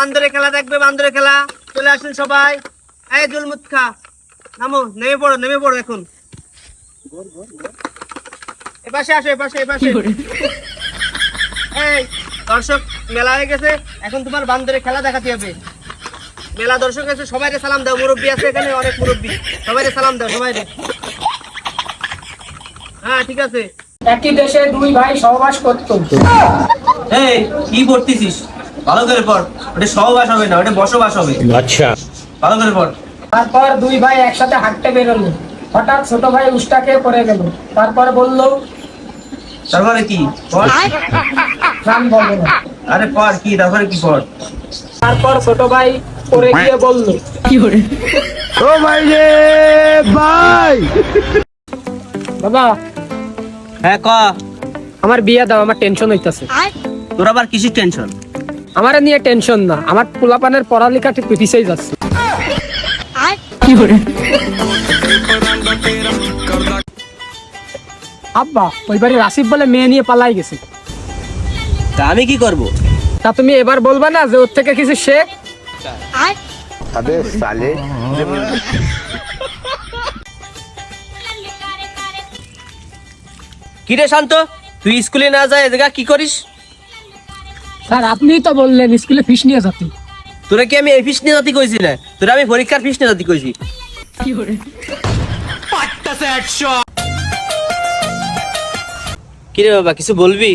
বান্দরে খেলা দেখবে বান্দরে খেলা। চলে আসুন সবাই। এই জুলমুত খা। নামো নেমে পড়ো নেমে পড়ো এখন। এপাশে আসো এপাশে এপাশে এই দর্শক মেলা হয়ে গেছে। এখন তোমার বান্দরে খেলা দেখাতে হবে। মেলা দর্শক আছে সবাইকে সালাম দাও। মুরব্বী আছে এখানে অনেক মুরব্বী। সবাই সালাম দাও সবাই হ্যাঁ ঠিক আছে। একই দেশে দুই ভাই সহবাস করত। এই কি পড়তেছিস ভালো পর ওটা সহবাস হবে না ওটা বসবাস হবে। আচ্ছা। ভালো পর। তারপর দুই ভাই একসাথে হাঁটতে বেরোলো। হঠাৎ ছোট ভাই উষ্টাকে খেয়ে পড়ে গেল। তারপর বলল তারপরে কি? পড় আরে পড় কি? তারপরে কি পড় তারপর ছোট ভাই পড়ে গিয়ে বলল কি করে? ও ভাই রে ভাই! বাবা হ্যাঁ ক? আমার বিয়ে দাও আমার টেনশন হইতাছে। তোর আবার কিসের টেনশন আমার নিয়ে টেনশন না। আমার পোলাপানের পড়ালেখা ঠিক পিছিয়ে যাচ্ছে। আব্বা ওই বাড়ি রাসিফ বলে মেয়ে নিয়ে পালাই গেছে। তা আমি কি করব? তা তুমি এবার বলবা না যে ওর থেকে কিছু শেখ? কি রে শান্ত তুই স্কুলে না যায় এদিকে কি করিস? স্যার আপনিই তো বললেন স্কুলে ফিস নিয়ে যাতে। তোরা কি আমি এই ফিস নিয়ে জাতি কইছি না? তোরা আমি পরীক্ষার ফিস নিয়ে জাতি কইছি। কি রে বাবা কিছু বলবি?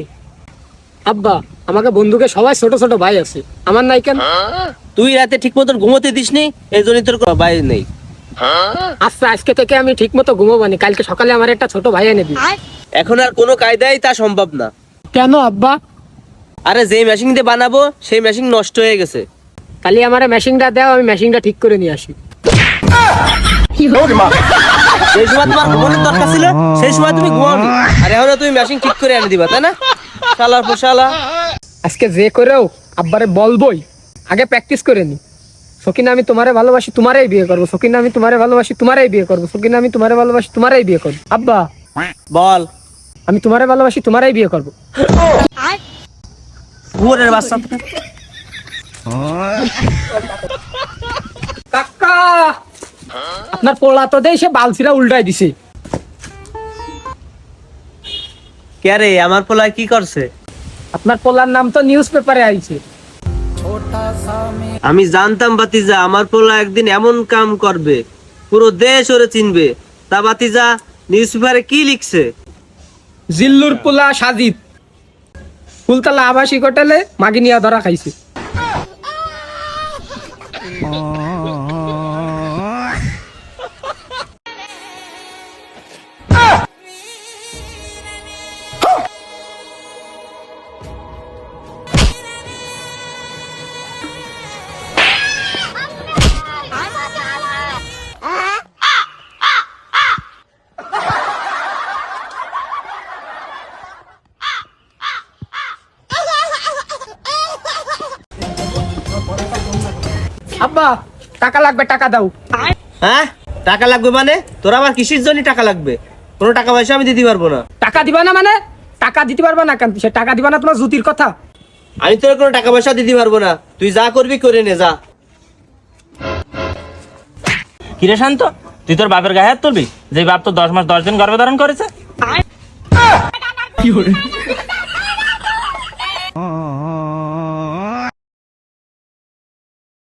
আব্বা আমাকে বন্ধুকে সবাই ছোট ছোট ভাই আছে। আমার নাই কেন? তুই রাতে ঠিক মতন ঘুমোতে দিসনি এই জন্য তোর কোনো বাইরে নেই। আচ্ছা আজকে থেকে আমি ঠিক মতো ঘুমোবানি। কালকে সকালে আমার একটা ছোট ভাই এনে দিই এখন আর কোনো কায়দায় তা সম্ভব না। কেন আব্বা? আরে যে মেশিন দিয়ে বানাবো সেই মেশিন নষ্ট হয়ে গেছে। কালি আমার মেশিনটা দাও আমি মেশিনটা ঠিক করে নিয়ে আসি। সেই সময় তোমার ঘুমানোর দরকার ছিল সেই সময় তুমি ঘুমাওনি আর এখন তুমি মেশিন ঠিক করে এনে দিবা তাই না? শালা পোশালা। আজকে যে করেও আব্বারে বলবই আগে প্র্যাকটিস করে নি। সকিনা আমি তোমারে ভালোবাসি তোমারই বিয়ে করব। সকিনা আমি তোমারে ভালোবাসি তোমারই বিয়ে করব। সকিনা আমি তোমারে ভালোবাসি তোমারই বিয়ে করব। আব্বা বল। আমি তোমারে ভালোবাসি তোমারই বিয়ে করব। ঘুরের বাচ্চা কাকা! আপনার পোলা তো দেয় সে বালছিরা উল্টাই দিছে। কে রে আমার পোলায় কি করছে? আপনার পোলার নাম তো নিউজ পেপারে আইছে। আমি জানতাম বাতিজা আমার পোলা একদিন এমন কাম করবে পুরো দেশ ওরে চিনবে। তা বাতিজা নিউজ পেপারে কি লিখছে? জিল্লুর পোলা সাজিদ। ফুলতলা আবাসিক হোটেলে মাগিনিয়া ধরা খাইছে। আব্বা টাকা লাগবে টাকা দাও। হ্যাঁ? টাকা লাগবে মানে? তোর আবার কিসের জন্য টাকা লাগবে? কোনো টাকা পয়সা আমি দিতে পারব না। টাকা দিবা না মানে? টাকা দিতে পারবা না কেন? সে টাকা দিবা না তোমার জুতির কথা। আমি তোর কোনো টাকা পয়সা দিতে পারব না। তুই যা করবি করে নে যা। কিরে শান্ত তুই তোর বাপের গায়ে হাত তুলবি? যে বাপ তো দশ মাস দশ দিন গর্ভধারণ করেছে।